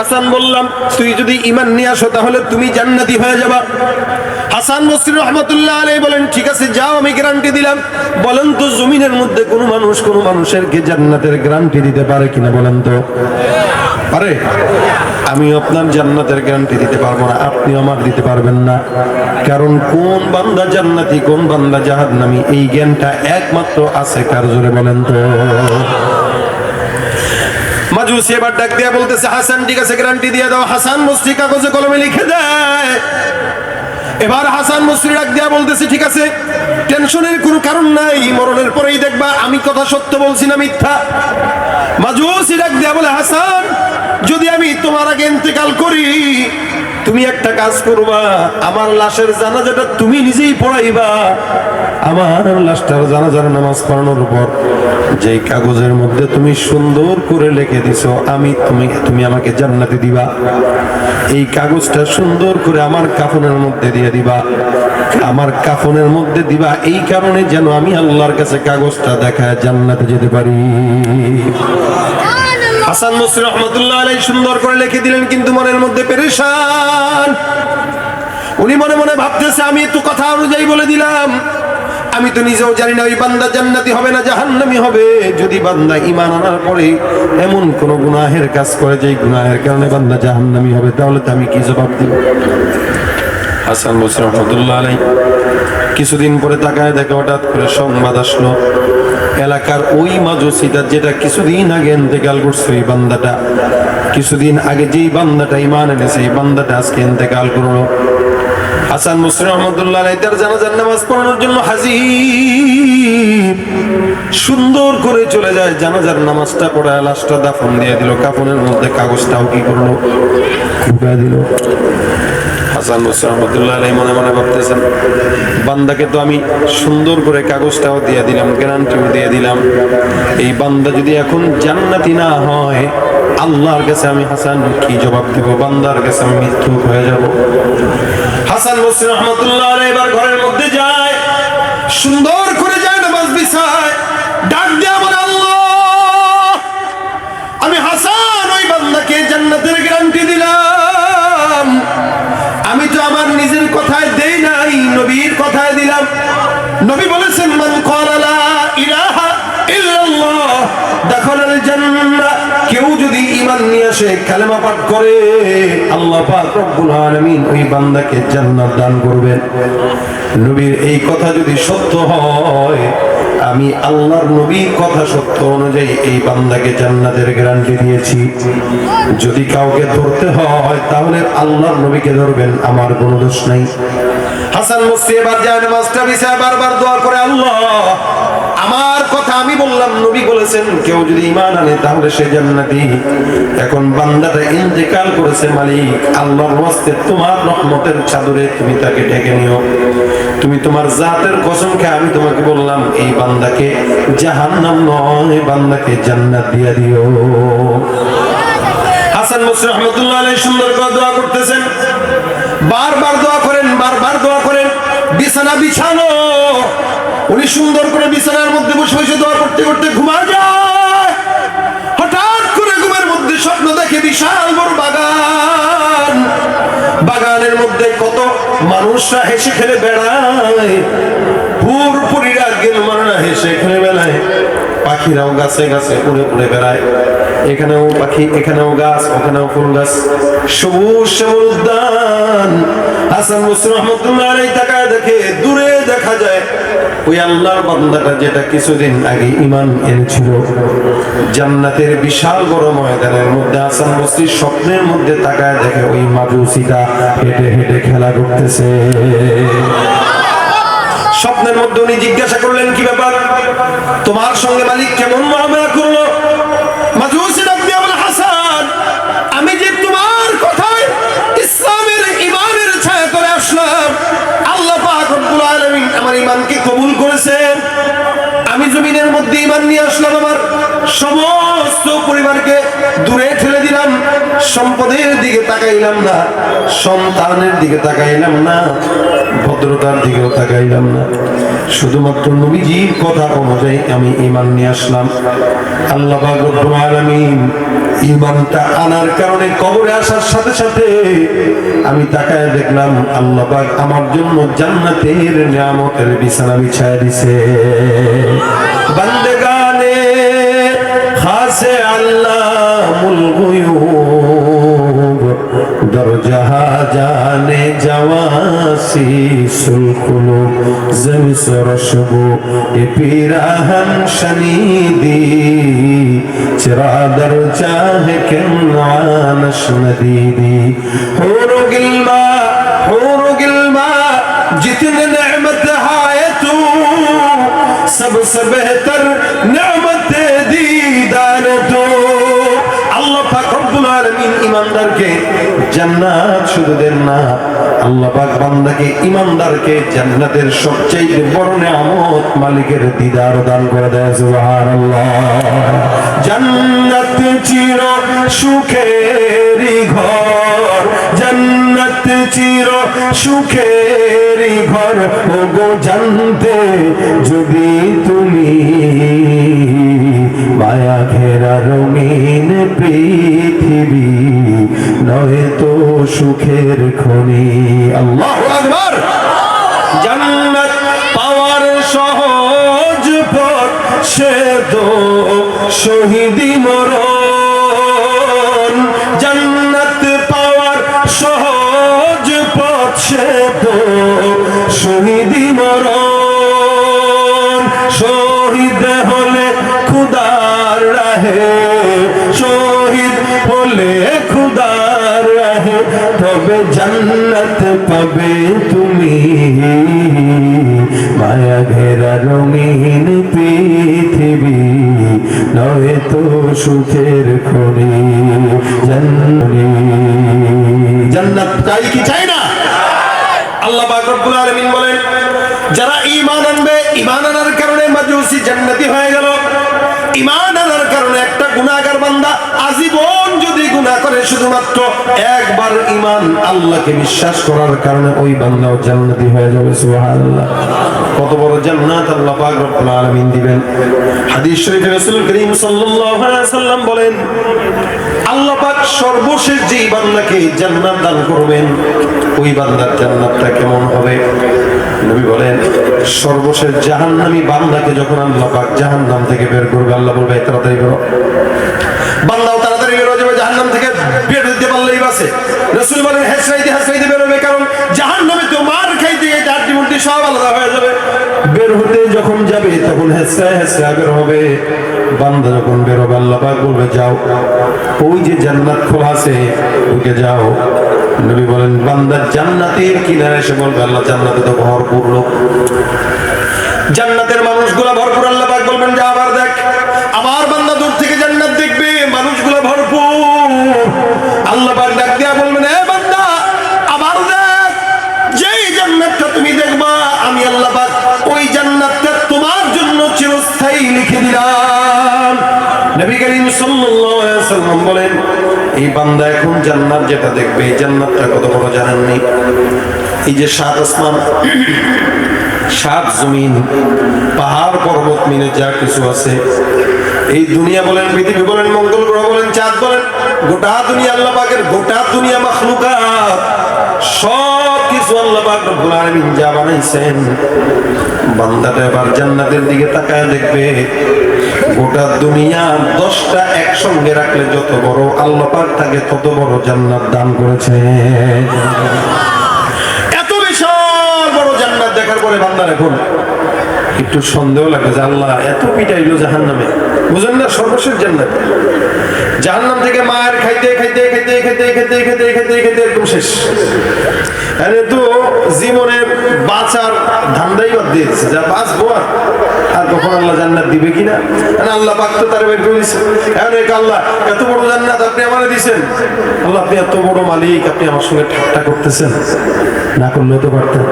হাসান বললাম, তুই যদি ইমান নিয়ে আসো তাহলে তুমি জান্নাতি হয়ে যাবা। হাসান বসরি রহমতুল্লাহ আলাই বলেন, ঠিক আছে, যাও, আমি গ্যারান্টি দিলাম। বলেন তো, জমিনের মধ্যে কোনো মানুষ কোনো মানুষের কে জান্নাতের গ্যারান্টি দিতে পারে কিনা বলেন তো? পারে আমি আপনার জান্নাতের গ্যারান্টি দিতে পারব না, আপনি আমার দিতে পারবেন না। কারণ কোন বান্দা জান্নাতি, কোন বান্দা জাহান্নামী, এই জ্ঞানটা একমাত্র আছে কার জোরে বলেন তো? মাজুসি এবার ডাক দিয়ে বলতেছে, হাসান, ঠিক আছে গ্যারান্টি দিয়ে দাও। হাসান মুস্তি কাগজে কলমে লিখে দেয়। এবার হাসান মুসরি ডাক দিয়া বলতেছে, ঠিক আছে, টেনশনের কোনো কারণ নাই, মরণের পরেই দেখবা, আমি কথা সত্য বলছি না মিথ্যা। মাজুসি ডাক দিয়া বলে, হাসান, যদি আমি তোমার আগে ইন্তেকাল করি তুমি একটা কাজ করবা, আমার লাশের জানাজাটা তুমি নিজেই পড়াইবা। আমার লাশটার জানাজার নামাজ পড়ানোর পর যে কাগজের মধ্যে তুমি সুন্দর করে লিখে দিছো, আমি তুমি তুমি আমাকে জান্নাতে দিবা। এই কাগজটা সুন্দর করে আমার কাফনের মধ্যে দিয়ে দিবা। আমার কাফনের মধ্যে দিবা এই কারণে যেন আমি আল্লাহর কাছে কাগজটা দেখায় জান্নাতে যেতে পারি। হাসান মুসরি রহমতুল্লাহ আলাই সুন্দর করে লিখে দিলেন, কিন্তু মনের মধ্যে পেরেশান। উনি মনে মনে ভাবতেছে, আমি একটু কথা অনুযায়ী বলে দিলাম। আমি তো নিজেও জানি না, ওই বান্দা জান্নাতি হবে না, জাহান্নামি হবে। যদি বান্দা ইমান আনার পরে এমন কোন গুনাহের কাজ করে যে গুনাহের কারণে বান্দা জাহান্নামি হবে, তাহলে তো আমি কি জবাব দিব? হাসান বসর রহমতুল্লাহ আলাই কিছুদিন পরে তাকায় দেখে হঠাৎ করে সংবাদ আসলো। এলাকার ওই মাজুসিটা যেটা কিছুদিন আগে ইন্তেকাল করছে এই বান্দাটা। কিছুদিন আগে যেই বান্দাটা ইমান এনেছে, এই বান্দাটা আজকে ইন্তেকাল করল। হাসান মুসলিম রহমতুল্লাহ তার জানাজার নামাজ পড়ানোর জন্য হাজির। সুন্দর করে চলে যায়, জানাজার নামাজটা পড়ায় লাশটা দাফন দিয়ে দিল, কাফনের মধ্যে কাগজটাও কি করল? দিল। হাসান মুসলিম রহমতুল্লাহ মনে মনে ভাবতেছেন বান্দাকে তো আমি সুন্দর করে কাগজটাও দিয়ে দিলাম, গ্যারান্টিও দিয়ে দিলাম। এই বান্দা যদি এখন জান্নাতি না হয়, আল্লাহর কাছে আমি হাসান কি জবাব দেব? বান্দার কাছে আমি মৃত্যু হয়ে যাব। হাসান মুসলিম রহমতুল্লাহ এবার ঘরের মধ্যে যায়। সুন্দর যদি আমি আল্লাহর নবীর কথা সত্য অনুযায়ী এই বান্দাকে জান্নাতের গ্যারান্টি দিয়েছি। যদি কাউকে ধরতে হয়, তাহলে আল্লাহর নবীকে ধরবেন, আমার কোনো দোষ নাই। হাসান মুসি এবার যায়, নামাজটা বিছায় বারবার দোয়া করে, আল্লাহ আমি বললাম, নবী বলেছেন, কেউ যদি ইমান আনে তাহলে সে জান্নাতি। এখন বান্দাটা ইন্তেকাল করেছে মালিক, আল্লাহর ওয়াস্তে তোমার রহমতের চাদরে তুমি তাকে ডেকে নিও। তুমি তোমার জাতের কসমকে আমি তোমাকে বললাম, এই বান্দাকে জাহান্নাম নয়, বান্দাকে জান্নাত দিয়ে দিও। হাসান মুসলিম রহমতুল্লাহ আলাই সুন্দর করে দোয়া করতেছেন। বারবার দোয়া করেন, বারবার দোয়া করেন। বিছানা বিছানো উনি সুন্দর করে বিছানার মধ্যে বসে বসে দোয়া করতে করতে ঘুমা যায়। হঠাৎ করে ঘুমের মধ্যে স্বপ্ন দেখে বিশাল বড় বাগান। বাগানের মধ্যে কত মানুষরা হেসে খেলে বেড়ায়। পুরপুরিরা গেল মারা হেসে খেলে বেড়ায়। পাখিরাও গাছে গাছে উড়ে উড়ে বেড়ায়। এখানেও পাখি, এখানেও গাছ, ওখানেও ফুল গাছ। সবুজ শ্যামল উদ্যান হাসান মুসলিম রহমতুল্লাহ তাকায় দেখে, দূরে দেখা যায় ওই আল্লাহর বান্দাটা যেটা কিছুদিন আগে ইমান এনেছিল, জান্নাতের বিশাল বড় ময়দানের মধ্যে আসান বস্তি স্বপ্নের মধ্যে তাকায় দেখে ওই মাজুসিটা হেঁটে হেঁটে খেলা করতেছে। স্বপ্নের মধ্যে উনি জিজ্ঞাসা করলেন, কি ব্যাপার? তোমার সঙ্গে মালিক কেমন মহামেলা করল জমিনের মধ্যে ইমান নিয়ে আসলাম আমার। সমস্ত পরিবারকে দূরে ঠেলে দিলাম। সম্পদের দিকে তাকাইলাম না, সন্তানের দিকে তাকাইলাম না, ভদ্রতার দিকেও তাকাইলাম না। শুধুমাত্র নবীজির কথা অনুযায়ী আমি ইমান নিয়ে আসলাম। আল্লাহ ইমানটা আনার কারণে কবরে আসার সাথে সাথে আমি তাকায় দেখলাম আল্লাহ আমার জন্য জান্নাতের নিয়ামতের বিছানা বিছায় দিছে। বন্দগানে খাসে আল্লাহুল গুয়ুব, দরজাহা জানে জওয়াসি সুলকুলু জমিস রশবু, এ পিরাহন শনিদি, চিরা দরজাহ কেন আনশ নদীদি। হুরু গিলমা হুরু গিলমা, জিতনে نعمت ہے تو سب سے بہتر ইমানদারকে জান্নাত শুধু দেন না, আল্লাহ পাক বান্দাকে ইমানদারকে জান্নাতের সবচেয়ে বড় নিয়ামত মালিকের দিদার দান করে দেয়, সুবহানাল্লাহ। জান্নাত চির সুখেরই ঘর, জান্নাত চির সুখের ঘর, ওগো জানতে যদি তুমি মায়া ঘেরা রঙিন পৃথিবী। নয় তো সুখের খনি। আল্লাহ আকবার। জান্নাত পাওয়ার সহজ পথ, সে তো শহীদি মরণ। জান্নাত পাওয়ার সহজ পথ, সে তো শহীদি মরণ। শহীদ হলে খুদার রাহে জান্নাত পাবে তুমি। মায়া ঘেরা রঙিন পৃথিবী, নয় তো সুখের খনি জান্নানি জান্নাত চাই কি চাই না? আল্লাহ পাক রব্বুল বলেন, যারা ঈমান আনবে, ঈমান আনার কারণে মাজুসি জান্নাতি হয়ে গেল। ঈমান আনার কারণে গুনাহগার বান্দা আজীবন যদি গুণা করে, শুধুমাত্র একবার ইমান আল্লাহকে বিশ্বাস করার কারণে ওই বান্দাও জান্নাতি হয়ে যাবে, সুবহানাল্লাহ। কত বড় জান্নাত আল্লাহ পাক রব্বুল আলামিন দিবেন। হাদিস শরীফে রাসূল করিম সাল্লাল্লাহু আলাইহি সাল্লাম বলেন আল্লাহ পাক সর্বশেষ যেই বান্দাকে জান্নাত দান করবেন, ওই বান্দার জান্নাতটা কেমন হবে? নবী বলেন, সর্বশেষ জাহান্নামী বান্দাকে যখন আল্লাহ পাক জাহান্নাম থেকে বের করবে, আল্লাহ বলবে তাড়াতাড়ি বেরো। বান্দাও তাড়াতাড়ি বেরো যাবে জাহান্নাম থেকে বের হতে পারলেই বাসে রসুল বলেন হেসরাইতে হেসরাইতে বেরোবে কারণ জাহান্নামে তো মার খাইতে হাড্ডি মুড্ডি সব আলাদা হয়ে যাবে। বের হতে যখন যাবে, তখন হেসরায় হেসরায় বের হবে। বান্দা যখন বেরোবে আল্লাহ পাক বলবে, যাও। ওই যে জান্নাত খোলা আছে, ঢুকে যাও। নবী বলেন বান্দার জান্নাতের কিনারে এসে বলবে, আল্লাহ জান্নাতে তো ভরপুর লোক। জান্নাতের মানুষগুলো ভরপুর, আল্লাহ পাক বলবেন যা বান্দা এখন জান্নাত যেটা দেখবে, এই জান্নাতটা কত বড় জানেননি? এই যে সাত আসমান, সাত জমিন, পাহাড় পর্বত মিলে যা কিছু আছে, এই দুনিয়া বলেন, পৃথিবী বলেন, মঙ্গল গ্রহ বলেন, চাঁদ বলেন, গোটা দুনিয়া আল্লাহ পাকের, গোটা দুনিয়া মাখলুকাত, সব কিছু আল্লাহ যা বানাইছেন। বান্দাটা এবার জান্নাতের দিকে তাকায় দেখবে গোটা দুনিয়া দশটা একসঙ্গে রাখলে যত বড়, আল্লাহ পাক তাকে তত বড় জান্নাত দান করেছে। এত বিশাল বড় জান্নাত দেখার পরে বান্দার এখন একটু সন্দেহ লাগে যে আল্লাহ এত পিটাইলো জাহান নামে বুঝেন না, সর্বশেষ জান্নাত। জাহান্নাম থেকে মায়ের খাইতে খাইতে খাইতে খাইতে খাইতে খাইতে খাইতে খাইতে একদম শেষ। আরে তো জীবনের বাঁচার ধান্দাই বাদ দিয়েছে, যা বাঁচবো আর। কখন আল্লাহ জান্নাত দিবে কিনা? আল্লাহ পাক তো তার বের এখন এক আল্লাহ এত বড় জান্নাত আপনি আপনি এত বড় মালিক, আপনি আমার সঙ্গে ঠাট্টা করতেছেন। না করলেও তো পারতেন।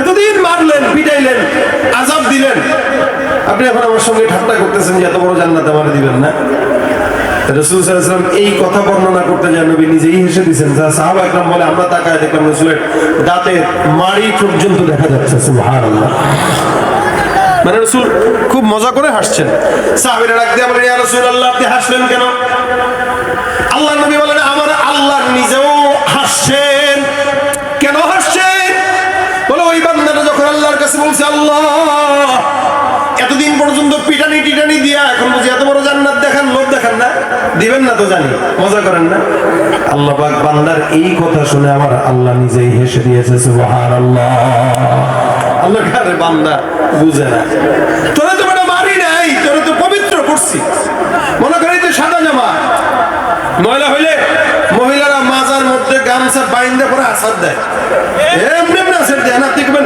এতদিন মারলেন, পিটাইলেন, আজাব দিলেন। আপনি এখন আমার সঙ্গে ঠাট্টা করতেছেন যে এত বড় জান্নাত আমার দিবেন না। এই কথা বর্ণনা করতে যায় নবী নিজেই হেসে দিচ্ছেন বলে, আমরা তাকায় দেখলাম রসুলের দাঁতের মাড়ি পর্যন্ত দেখা যাচ্ছে মানে রসুল খুব মজা করে হাসছেন। সাহাবিরা ডাক দিয়ে বলেন, ইয়া রাসূলুল্লাহ হাসলেন কেন? আল্লাহ নবী বলেন, আমার আল্লাহ নিজেও হাসছেন। কেন হাসছেন? বলে, ওই বান্দাটা যখন আল্লাহর কাছে বলছে, আল্লাহ, এতদিন পর্যন্ত পিটানি টিটানি দিয়া এখন বুঝি এত বড় জান্নাত দেখান, লোভ দেখান না? দিবেন না তো জানি, মজা করেন না? আল্লাহ পাক বান্দার এই কথা শুনে আমার আল্লাহ নিজেই হেসে দিয়েছে, সুবহানাল্লাহ। আল্লাহ বান্দা বুঝে না। তোরা তো বেটা মারি নাই, তোরা তো পবিত্র করছি। মনে করি তো সাদা জামা। ময়লা হইলে মহিলারা মাজার মধ্যে গামছা বাইন্দা পরে আসার দেয়। এমনি এমনি আসার দেয় না, দেখবেন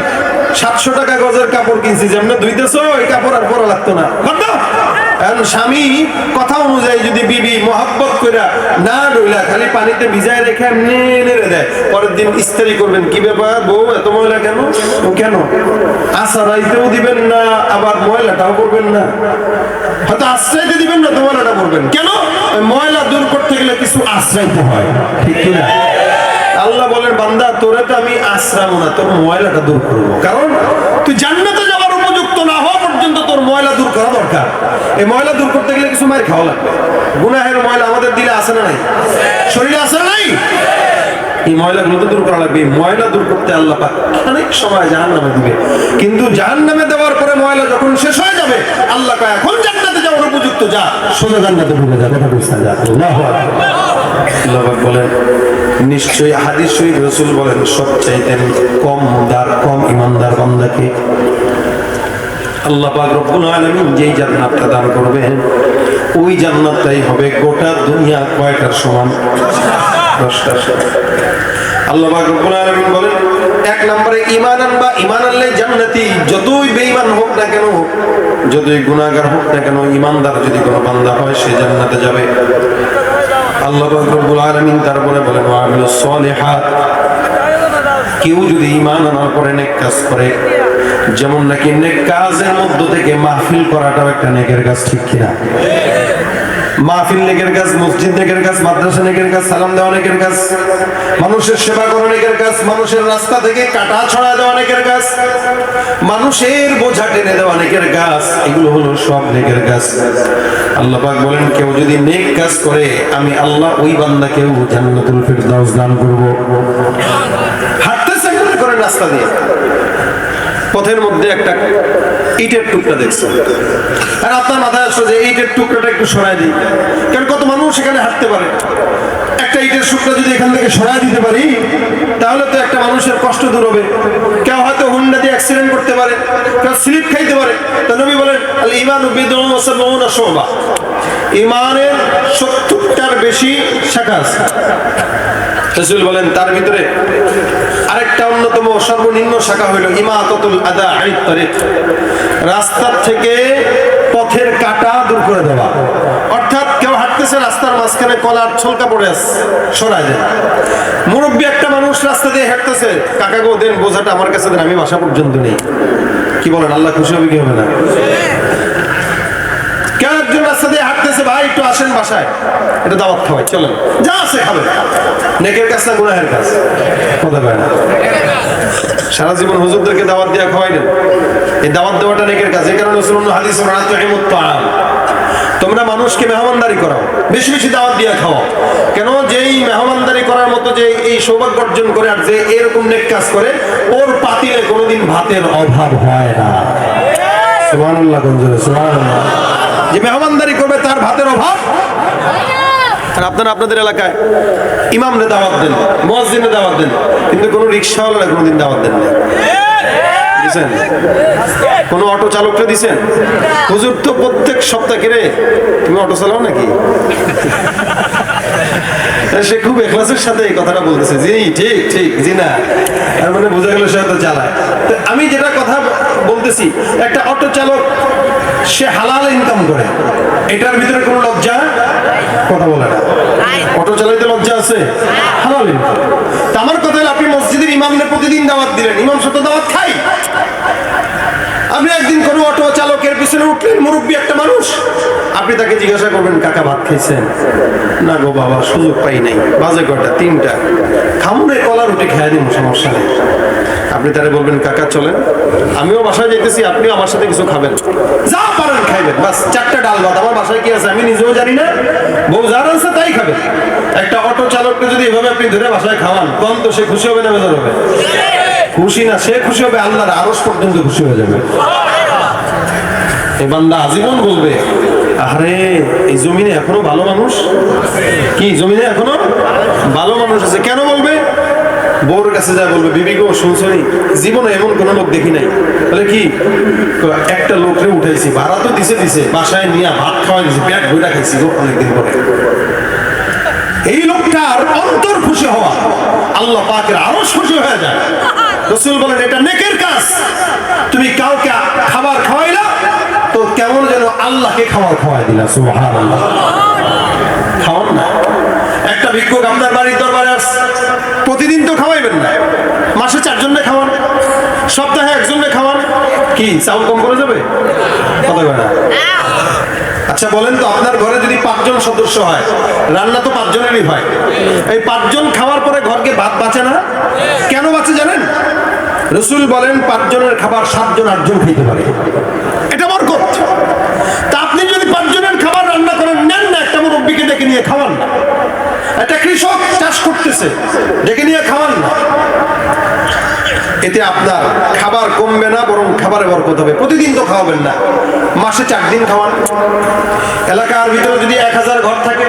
সাতশো টাকা গজের কাপড় কিনছি, যেমন ধুইতেছো, ওই কাপড় আর পরা লাগতো না। স্বামী কথা অনুযায়ী যদি বিবি মহাব্বত করে না ডইলা খালি পানিতে ভিজায় রেখে এমনি নেড়ে দেয়। পরের দিন ইস্তারি করবেন। কি ব্যাপার? বউ এত ময়লা কেন? কেন? আশারাইতেও দিবেন না, আবার ময়লাটাও করবেন না। হয়তো আশ্রয়তে দিবেন না, তো ময়লাটা করবেন। কেন? ময়লা দূর করতে গেলে কিছু আশ্রয়তে হয়। ঠিক কিনা? আল্লাহ বলেন, বান্দা, তোরে তো আমি আশ্রাবো না, তোর ময়লাটা দূর করব। কারণ তুই জান্নাতে যাওয়ার উপযুক্ত না হওয়া পর্যন্ত তোর ময়লা দূর করা দরকার। এই ময়লা দূর করতে গেলে কিছু মায়ের খাওয়া লাগবে। গুনাহের ময়লা আমাদের দিলে আসে না নাই? শরীরে আসে না নাই? এই ময়লাগুলো দূর করা লাগবে। ময়লা দূর করতে আল্লাহ পাক অনেক সময় জাহান নামে দিবে। কিন্তু জাহান নামে দেওয়ার পরে ময়লা যখন শেষ হয়ে যাবে, আল্লাহ এখন জান্নাতে যাওয়ার উপযুক্ত, যা। সোজা জান্নাতে ঢুকে যা কথা বুঝতে যা। আল্লাহু আল্লাহ বলেন, নিশ্চয়ই হাদিস শরীফ রসুল বলেন, সবচাইতে কম দার, কম ইমানদার বান্দাকে আল্লাহ যেই দান ওই জান্নাতটাই হবে গোটা সমান? এক নম্বরে আনলে জান্নাতি, যতই বেঈমান হোক না কেন, যতই গুনাহগার হোক না কেন, ঈমানদার যদি কোনো বান্দা হয়, সে জান্নাতে যাবে। আল্লাহ পাক তারপরে বলেন কেউ যদি ইমান আনার পরে নেক কাজ করে যেমন নাকি নেক কাজের মধ্য থেকে মাহফিল করাটাও একটা নেকের কাজ, ঠিক কিনা? মাহফিল নেকের কাজ, মসজিদ নেকের কাজ, মাদ্রাসা নেকের কাজ, সালাম দেওয়া নেকের কাজ, মানুষের সেবা করা নেকের কাজ, মানুষের রাস্তা থেকে কাটা ছড়া দেওয়া নেকের কাজ, মানুষের বোঝা টেনে দেওয়া নেকের কাজ, এগুলো হলো সব নেকের কাজ। আল্লাহ পাক বলেন, কেউ যদি নেক কাজ করে, আমি আল্লাহ ওই বান্দাকেও জান্নাতুল ফিরদাউস দান করব। হাঁটতেছে মনে করেন রাস্তা দিয়ে। পথের মধ্যে একটা ইটের টুকরা দেখছেন। আর আপনার মাথায় আসলো যে ইটের টুকরাটা একটু সরাই দিই। কারণ কত মানুষ এখানে হাঁটতে পারে। একটা ইটের টুকরা যদি এখান থেকে সরাই দিতে পারি, তাহলে তো একটা মানুষের কষ্ট দূর হবে। কেউ হয়তো হুন্ডা দিয়ে অ্যাক্সিডেন্ট করতে পারে, কেউ স্লিপ খাইতে পারে। তো নবী বলেন ইমান ওয়াসাবউনা ইমানের সত্তরটার বেশি শাখা আছে। বলেন, তার ভিতরে আরেকটা অন্যতম সর্বনিম্ন শাখা হইল ইমাততুল আদা থেকে পথের কাটা দূর করে দেওয়া অর্থাৎ কেউ হাঁটতেছে রাস্তার মাঝখানে কলার ছলকা পড়ে আছে। সরাই দেয় মুরব্বী একটা মানুষ রাস্তা দিয়ে হাঁটতেছে। কাকা গো, দেন, বোঝাটা আমার কাছে দেন, আমি বাসা পর্যন্ত নেই। কি বলেন, আল্লাহ খুশি হবে কি হবে না? কেউ একজন রাস্তা দিয়ে হাঁটতেছে, ভাই, একটু আসেন বাসায়। এটা দাওয়াত খাওয়াই চলেন। যা আছে নেকের কাজ না গুনাহের কাজ? কথা পায় না। সারা জীবন হুজুরদেরকে দাওয়াত দেওয়া খাওয়াই দেন। এই দাওয়াত দেওয়াটা নেকের কাজ। এই কারণে শুনুন হাদিস রাত তাআম তোমরা মানুষকে মেহমানদারি করাও, বেশি বেশি দাওয়াত দিয়ে খাওয়াও। কেন? যেই মেহমানদারি করার মতো যে এই সৌভাগ্য অর্জন করে আর যে এরকম নেক কাজ করে, ওর পাতিলে কোনোদিন ভাতের অভাব হয় না। সুবহানাল্লাহ সুবহানাল্লাহ। যে মেহমানদারি করবে, তার ভাতের অভাব? আর আপনারা আপনাদের এলাকায় ইমামরে দাওয়াত দেন মসজিদে দাওয়াত দেন, কিন্তু কোনো রিক্সাওয়ালারা কোনোদিন দাওয়াত দেন না দিছেন? কোন অটো চালককে দিছেন? হুজুর তো প্রত্যেক সপ্তাহ কিরে? তুমি অটো চালাও নাকি? সে খুব এখলাসের সাথে এই কথাটা বলতেছে। জি, ঠিক ঠিক, জি না। আর মানে বোঝা গেল সে হয়তো চালায়। আমি যেটা কথা বলতেছি, একটা অটো চালক, সে হালাল ইনকাম করে। এটার ভিতরে কোনো লজ্জা? কথা বলে না অটো চালাইতে লজ্জা আছে? হালাল ইনকাম। তা আমার কথা হলো আপনি মসজিদের প্রতিদিন দাওয়াত দিলেন ইমাম দাওয়াত খাই আপনি একদিন কোনো অটো চালকের পিছনে উঠলেন মুরব্বী একটা মানুষ। আপনি তাকে জিজ্ঞাসা করবেন কাকা ভাত খাইছেন? না গো বাবা সুযোগ পাই নাই। বাজে কটা তিনটা। খামুনে কলা রুটি খেয়ে দিন সমস্যা নেই। আপনি তারে বলবেন কাকা চলেন। আমিও বাসায় যেতেছি আপনিও আমার সাথে কিছু খাবেন। যা পারেন খাইবেন। ভাত আমার বাসায় কি আছে? আমি নিজেও জানি না। বউ যার আছে তাই খাবে। একটা অটো চালককে যদি এভাবে আপনি ধরে বাসায় খাওয়ান, কম তো সে খুশি হবে না বেজার হবে? খুশি না, সে খুশি হবে পর্যন্ত খুশি হয়ে যাবে। বান্দা আজীবন বলবে আরে এই জমিনে এখনও ভালো মানুষ? কি, জমিনে এখনও ভালো মানুষ আছে? কেন বলবে? বউর কাছে যা বলবে, বিবি গো শুনছনি জীবনে এমন কোন লোক দেখি নাই। বলে কি? একটা লোকরে উঠাইছি, ভাড়া তো দিছে দিছে, বাসায় নিয়ে ভাত খাওয়াই দিছে, পেট ভুইরা খাইছি গো অনেকদিন পরে। এই লোকটার অন্তর খুশি হওয়া, আল্লাহ পাকের আরও খুশি হয়ে যায়। রসুল বলেন, এটা নেকের কাজ। তুমি কাউকে খাবার খাওয়াইলা, তো কেমন যেন আল্লাহকে খাবার খাওয়াই দিলা, সুবহানাল্লাহ। খাওয়ান না। একটা ভিক্ষুক আপনার বাড়ির দরবারে প্রতিদিন তো খাওয়াইবেন না মাসে চারজনে খাওয়ান, সপ্তাহে একজনে খাওয়ান। কি, চাউল কম করে যাবে? আচ্ছা বলেন তো, আপনার ঘরে যদি পাঁচজন সদস্য হয়, রান্না তো পাঁচজনেরই হয়। এই পাঁচজন খাওয়ার পরে ঘরকে ভাত বাঁচে না? কেন বাঁচে জানেন? রসুল বলেন, পাঁচজনের খাবার সাতজন, আটজন খেতে পারে। এটা বরকত। তা আপনি যদি পাঁচজনের খাবার রান্না করেন, নেন না, একটা মুরব্বীকে ডেকে নিয়ে খাওয়ান। না একটা কৃষক চাষ করতেছে ডেকে নিয়ে খাওয়ান এতে আপনার খাবার কমবে না, বরং খাবারে বরকত হবে। প্রতিদিন তো খাওয়াবেন না। মাসে চার দিন খাওয়ান। এলাকার ভিতরে যদি এক হাজার ঘর থাকে,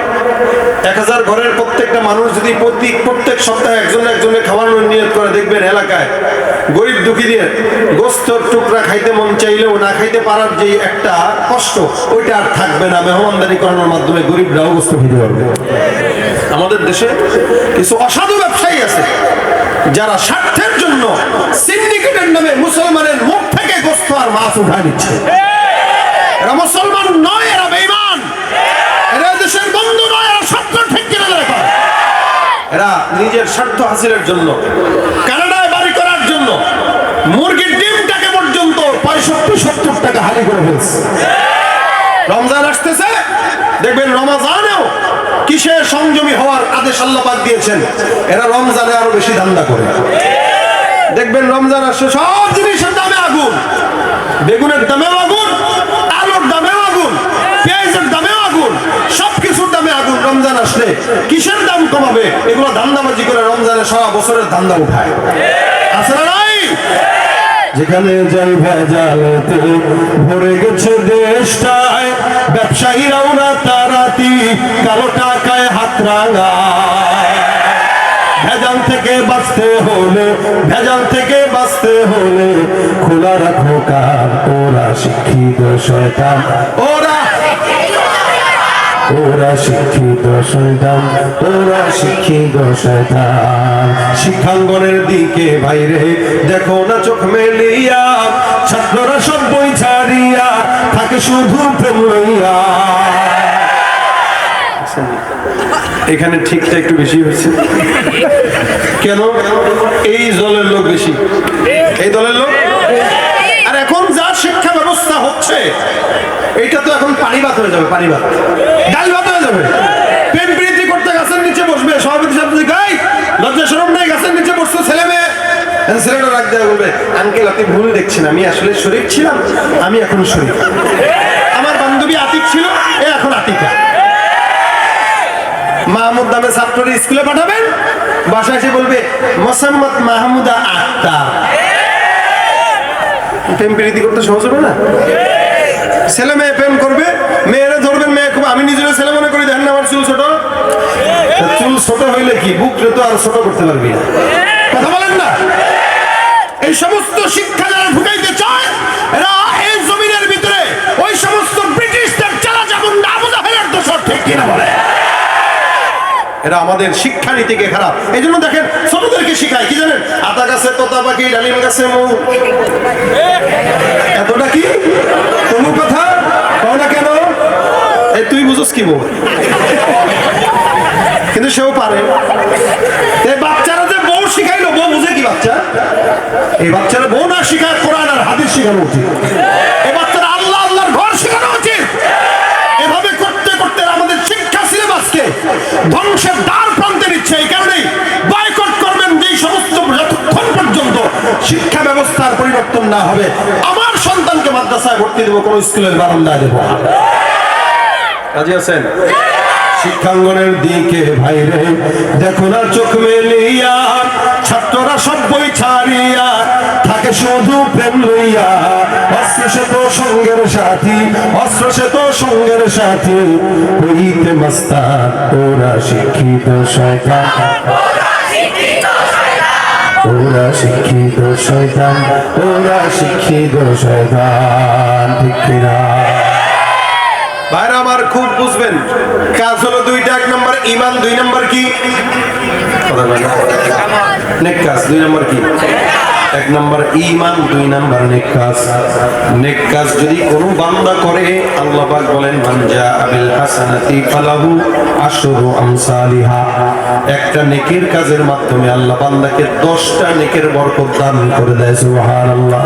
এক হাজার ঘরের প্রত্যেকটা মানুষ যদি প্রতি প্রত্যেক সপ্তাহে একজন একজনের খাওয়ানোর নিয়ত করে, দেখবেন এলাকায় গরিব দুঃখীদের গোস্তর টুকরা খাইতে মন চাইলেও না খাইতে পারার যে একটা কষ্ট, ওইটা আর থাকবে না। মেহমানদারি করানোর মাধ্যমে গরিবরাও গোস্ত খেতে পারবে। আমাদের দেশে কিছু অসাধু ব্যবসায়ী আছে। যারা স্বার্থের জন্য সিন্ডিকেটের নামে মুসলমানের মুখ থেকে গোস্ত আর মাছ উঠায় নিচ্ছে। এরা মুসলমান নয়, এরা বেঈমান। এরা দেশের বন্ধু নয়, এরা সত্য ঠিক কিনা দেখা এরা নিজের স্বার্থ হাসিলের জন্য, কানাডায় বাড়ি করার জন্য, মুরগির ডিমটাকে পর্যন্ত পঁয়ষট্টি, সত্তর টাকা হালি করে ফেলছে। রমজান আসতেছে, দেখবেন রমাজানেও কিসের সংযমী হওয়ার আদেশ আল্লাহ পাক দিয়েছেন? এরা রমজানে আরও বেশি ধান্দা করে। দেখবেন রমজান আসছে, সব জিনিসের দামে আগুন। বেগুনের দামেও আগুন, আলুর দামেও আগুন, পেঁয়াজের দামেও আগুন সব কিছুর দামে আগুন রমজান আসলে। কিসের দাম কমাবে? এগুলো ধান্দাবাজি করে রমজানে সারা বছরের ধান্দা উঠায়। না নাই? যেখানে যাই ভেজাল ভরে গেছে দেশটায়। ব্যবসায়ীরাও না তারাতি, কালো টাকায় হাত রাঙা ভেজাল থেকে বাঁচতে হলে, ভেজাল থেকে বাঁচতে হলে খোলা রাখো কান, ওরা শিক্ষিত শয়তান। ওরা ওরা শিক্ষিত শয়তান, ওরা শিক্ষিত শয়তান। শিক্ষাঙ্গনের দিকে বাইরে দেখো না চোখ মেলিয়া, ছাত্ররা সব বই ছাড়িয়া থাকে শুধু এখানে ঠিকটা একটু বেশি হয়েছে। কেন? এই দলের লোক বেশি। এই দলের লোক? আর এখন যা শিক্ষা ব্যবস্থা হচ্ছে এইটা তো এখন পানি ভাত হয়ে যাবে, পানি ভাত। ডাল ভাত হয়ে যাবে। প্রেম প্রীতি করতে গাছের নিচে বসবে, সভাপতি সাহেব গাই লজ্জা সরম নেই, গাছের নিচে বসছে, ছেলে মেয়ে? ছেলেটা বলবে ভুল আমি আসলে ছিলাম, আমি এখন শরীর। আমার বান্ধবী আতিক ছিল, এ এখন আতিকা। মাহমুদ স্কুলে বাসায় বলবে মাহমুদা আক্তার। করতে সহজ হবে না? ছেলে মেয়ে প্রেম করবে মেয়েরা ধরবেন মেয়ে খুব আমি নিজের ছেলে মনে করি দেখেন আমার চুল ছোট। চুল ছোট হইলে কি? বুক তো আর ছোট করতে পারবি না। এরা আমাদের শিক্ষানীতিকে খারাপ। এই জন্য দেখেন ছোটদেরকে শিখায়, কি জানেন? আতা গাছে তোতা পাখি, ডালিম গাছে এতটা কি? কোনো কথা? কও না কেন? এই তুই বুঝোস কি বল কিন্তু সেও পারে। এই বাচ্চারা যে বউ শিখাইলো, বউ বুঝে কি বাচ্চা? এই বাচ্চারা বউ না শিখায়, কোরআন আর হাদিস শেখানো উচিত। এ বাচ্চারা আল্লাহ, আল্লাহর ঘর শেখানো উচিত। ধ্বংসের দ্বার প্রান্তে নিচ্ছে এই কারণেই বয়কট করবেন যেই সমস্ত যতক্ষণ পর্যন্ত শিক্ষা ব্যবস্থার পরিবর্তন না হবে আমার সন্তানকে মাদ্রাসায় ভর্তি দেবো কোনো স্কুলের বারান্দায় দেবো। রাজি আছেন শিক্ষাঙ্গনের দিকে ভাইরে দেখো না চোখ মেলিয়া ছাত্ররা সব বই ছাড়িয়া থাকে শুধু প্রেম লইয়া। অস্ত্র সে তো সঙ্গের সাথী অস্ত্র সে তো সঙ্গের সাথী। হইতে মাস্তান ওরা শিক্ষিত শয়তান। ওরা শিক্ষিত শয়তান ওরা শিক্ষিত শয়তান ঠিক কিনা? ভাইরা আমার খুব বুঝবেন কাজ হলো দুইটা এক নম্বর ইমান দুই নম্বর কি। নেক কাজ দুই নম্বর কি? এক নম্বর ইমান দুই নম্বর নেক কাজ নেক কাজ যদি কোনো বান্দা করে, আল্লাহ পাক বলেন মানজা আবিল হাসানাতি ফালাহু আশরু আমসালিহা। একটা নেকের কাজের মাধ্যমে আল্লাহ বান্দাকে দশটা নেকের বরকত দান করে দেয়, সুবহানাল্লাহ।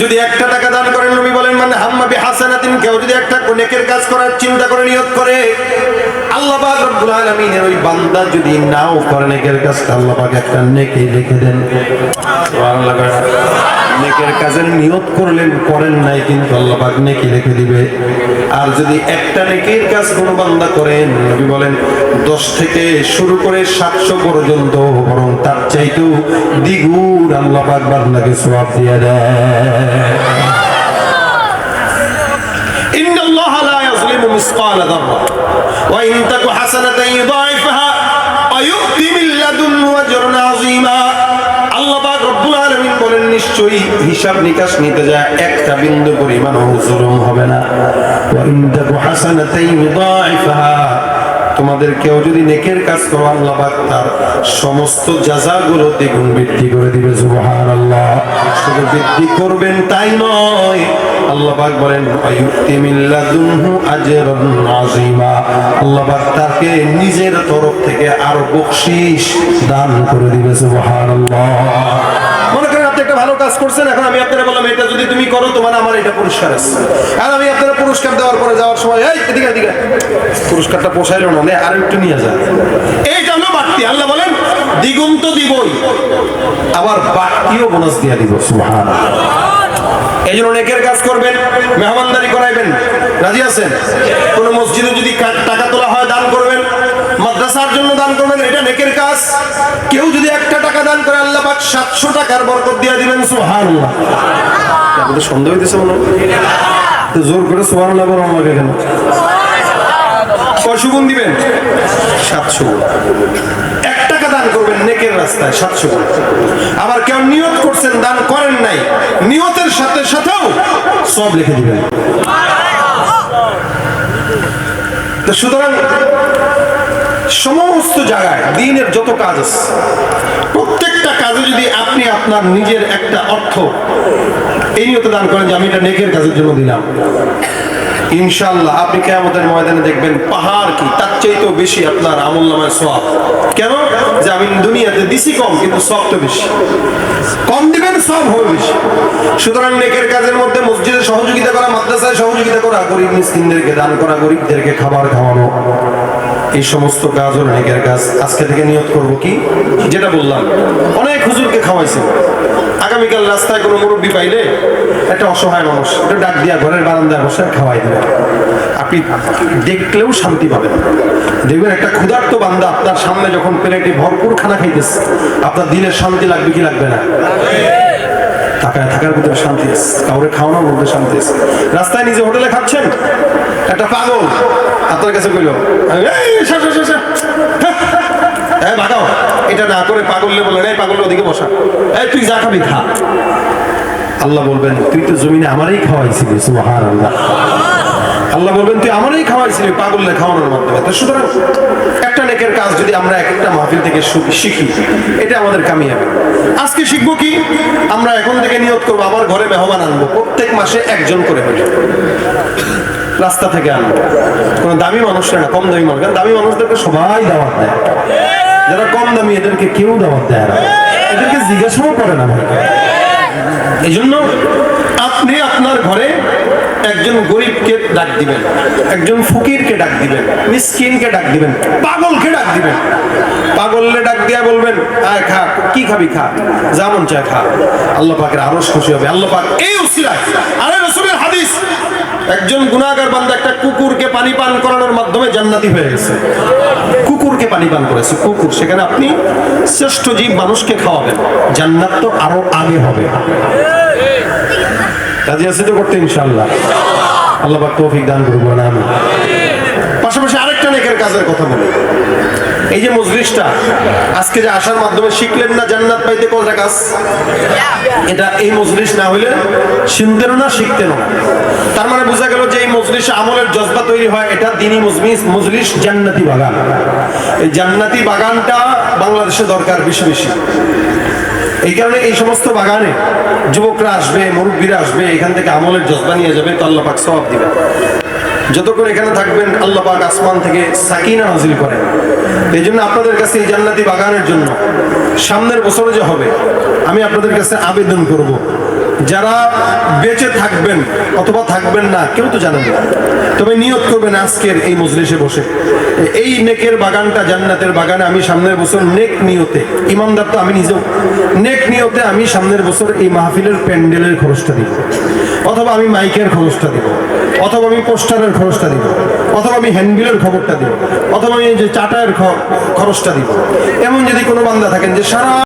যদি একটা টাকা দান করেন, নবী বলেন মানে হাম্মাবি হাসানাতিন কেউ যদি একটা নেকের কাজ করার চিন্তা করে, নিয়ত করে আল্লাহ রব্বুল আলামিনের ওই বান্দা যদি নাও করে, নেকের কাছে একটা নেকি দেন। সুবহানাল্লাহ নেকের নিয়ত করলেন, করেন নাই, কিন্তু নেকি দিবে। আর যদি একটা নেকির কাজ কোনো বান্দা করেন, নবী বলেন 10 থেকে শুরু করে 700 পর্যন্ত বরং তার চাইতেও দ্বিগুণ আল্লাহ বান্দাকে সওয়াব দিয়ে দেয় ইন্নাল্লাহা লা ইয়াজলিমু মিসকালা দাররা। وإن تك حسنة يضاعفها ويؤتي من لدنه أجرا عظيما আল্লাহ পাক রব্বুল আলামিন বলেন নিশ্চয়ই হিসাব নিকাশ নিতে যায় একটা বিন্দু পরিমাণ জুলুম হবে না ওয়া ইন তাকু হাসানাতাইন ইউদাইফাহা তোমাদের কেউ যদি নেকের কাজ করো, আল্লাহ পাক তার সমস্ত জাযাগুলো দ্বিগুণ বৃদ্ধি করে দিবে, সুবহানাল্লাহ। শুধু বৃদ্ধি করবেন তাই নয়, আল্লাহ বলেন আল্লাহ পাক তাকে নিজের তরফ থেকে আরও বকশিশ দান করে দিবে, সুবহানাল্লাহ। ভালো কাজ করছেন, এখন আমি আপনারা বললাম, এটা যদি তুমি করো, তোমার আমার এটা পুরস্কার আছে। আর আমি আপনারা পুরস্কার দেওয়ার পরে যাওয়ার সময়, এই, এদিকে এদিকে। পুরস্কারটা পোষাইলো না আর একটু নিয়ে যায় এইটা হলো বাড়তি, আল্লাহ বলেন, দ্বিগুণ তো দিবই। আবার বাড়তিও বোনাস দিয়ে দিব, সুবহানাল্লাহ। এই জন্য নেকের কাজ করবেন, মেহমানদারি করাইবেন, রাজি আছেন? কোন মসজিদে যদি টাকা তোলা হয়, দান করবেন মাদ্রাসার জন্য দান করবেন এটা নেকের কাজ। কেউ যদি একটা টাকা দান করে আল্লাহ পাক সাতশো টাকার বরকত দিয়ে দিবেন সুবহানাল্লাহ। আপনাদের সন্দেহ হইতেছে মনে? তো জোর করে সুবহানাল্লাহ বলো আমাকে কেন কয়শো গুণ দিবেন? সাতশো গুণ। এক টাকা দান করবেন নেকের রাস্তায় সাতশো গুণ। আবার কেউ নিয়ত করছেন দান করেন নাই নিয়তের সাথে সাথেও সব লিখে দিবেন। তো সুতরাং সমস্ত জায়গায় দিনের যত কাজ আছে, প্রত্যেকটা কাজে যদি আপনি আপনার নিজের একটা অর্থ এই নিয়ত দান করেন যে আমি এটা নেকের কাজের জন্য দিলাম। ইনশাল্লাহ আপনি কেমতের ময়দানে দেখবেন পাহাড় কি, তার চাইতেও বেশি আপনার আমল নামায় সব কেন? যে আমি দুনিয়াতে দিছি কম, কিন্তু সব তো বেশি। কম দিবেন, সব হবে বেশি। সুতরাং নেকের কাজের মধ্যে মসজিদে সহযোগিতা করা, মাদ্রাসায় সহযোগিতা করা, গরিব মিসকিনদেরকে দান করা, গরিবদেরকে খাবার খাওয়ানো। এই সমস্ত কাজ হলো নেকের কাজ আজকে থেকে নিয়ত করব কি? যেটা বললাম, অনেক হুজুরকে খাওয়াইছে। আগামীকাল রাস্তায় কোনো মুরব্বী পাইলে একটা অসহায় মানুষ এটা ডাক দিয়া ঘরের বারান্দায় বসে খাওয়াই দেবে। আপনি দেখলেও শান্তি পাবেন। দেখবেন একটা ক্ষুধার্ত বান্দা আপনার সামনে যখন প্লেটে ভরপুর খানা খাইতেছে, আপনার দিনের শান্তি লাগবে কি লাগবে না? তাকায় থাকার ভিতরে শান্তি আছে। কাউরে খাওয়ানোর মধ্যে শান্তি আছে। রাস্তায় নিজে হোটেলে খাচ্ছেন? একটা পাগল। আপনার কাছে কইল। হ্যাঁ ভাগাও এটা না করে পাগললে বলে এই পাগল ওদিকে বসা। এই তুই যা খাবি, খা। আল্লাহ বলবেন, তুই তো জমিনে আমারই খাওয়াইছিলি সুহার আল্লাহ আল্লাহ বলবেন, তুই আমারই খাওয়াইছিলি পাগললে খাওয়ানোর মাধ্যমে। সুতরাং একটা নেকের কাজ যদি আমরা এক একটা মাহফিল থেকে শিখি, এটা আমাদের কামিয়াবি। আজকে শিখব কি? আমরা এখন থেকে নিয়োগ করব আমার ঘরে মেহমান আনব, প্রত্যেক মাসে একজন করে হলে রাস্তা থেকে আনব। কোনো দামি মানুষরা না, কম দামি মানুষ। দামি মানুষদেরকে সবাই দাওয়াত দেয়। যারা কম দামি, এদেরকে কেউ দাওয়াত দেয় না। এদেরকে জিজ্ঞাসাও করে না এই জন্য আপনি আপনার ঘরে একজন গরিবকে ডাক দিবেন, একজন ফকিরকে ডাক দিবেন, মিসকিনকে ডাক দিবেন, পাগলকে ডাক দিবেন। পাগলকে ডাক দিয়া বলবেন, আয় খা, কি খাবি খা? যা মন চায় খা। আল্লাহ পাকের আরও খুশি হবে। আল্লাহ পাক এই উসিলায়, আরে রসুলের হাদিস, একজন গুনাহগার বান্দা একটা কুকুরকে পানি পান করানোর মাধ্যমে জান্নাতি হয়ে গেছে। কুকুরকে পানি পান করেছে, কুকুর, সেখানে আপনি শ্রেষ্ঠ জীব মানুষকে খাওয়াবেন, জান্নাত তো আরও আগে হবে। তো করতে ইনশাল্লাহ আল্লাহ করব না আমি পাশাপাশি আরেকটা কাজের কথা এই যে মজলিসটা, আজকে যে মাধ্যমে শিখলেন না জান্নাত পাইতে কাজ এটা এই মজলিস না শুনতেন না, শিখতেন তার মানে বোঝা গেল যে এই মজলিসে আমলের জজবা তৈরি হয়, এটা দিনই মজলিস মজলিস জান্নাতি বাগান। এই জান্নাতি বাগানটা বাংলাদেশে দরকার বেশি বেশি। এই কারণে এই সমস্ত বাগানে যুবকরা আসবে, মুরব্বীরা আসবে, এখান থেকে আমলের জজবা নিয়ে যাবে, তো আল্লাহ পাক সব দিবে যতক্ষণ এখানে থাকবেন, আল্লাহ পাক আসমান থেকে সাকিনা হাজির করেন। এই জন্য আপনাদের কাছে এই জান্নাতি বাগানের জন্য সামনের বছরে যে হবে, আমি আপনাদের কাছে আবেদন করব। যারা বেঁচে থাকবেন অথবা থাকবেন না, কেউ তো জানেন না। তবে নিয়ত করবেন আজকের এই মজলিসে বসে। এই নেকের বাগানটা জান্নাতের বাগানে আমি সামনের বছর নেক নিয়তে, ইমানদার তো আমি নিজেও, নেক নিয়তে আমি সামনের বছর এই মাহফিলের প্যান্ডেলের খরচটা দিব। অথবা আমি মাইকের খরচটা দিব। অথবা আমি পোস্টারের খরচটা দিব। অথবা আমি হ্যান্ডবিলের খবরটা দিব। অথবা আমি যে চাটায়ের খরচটা দিব। এমন যদি কোনো বান্দা থাকেন যে সারা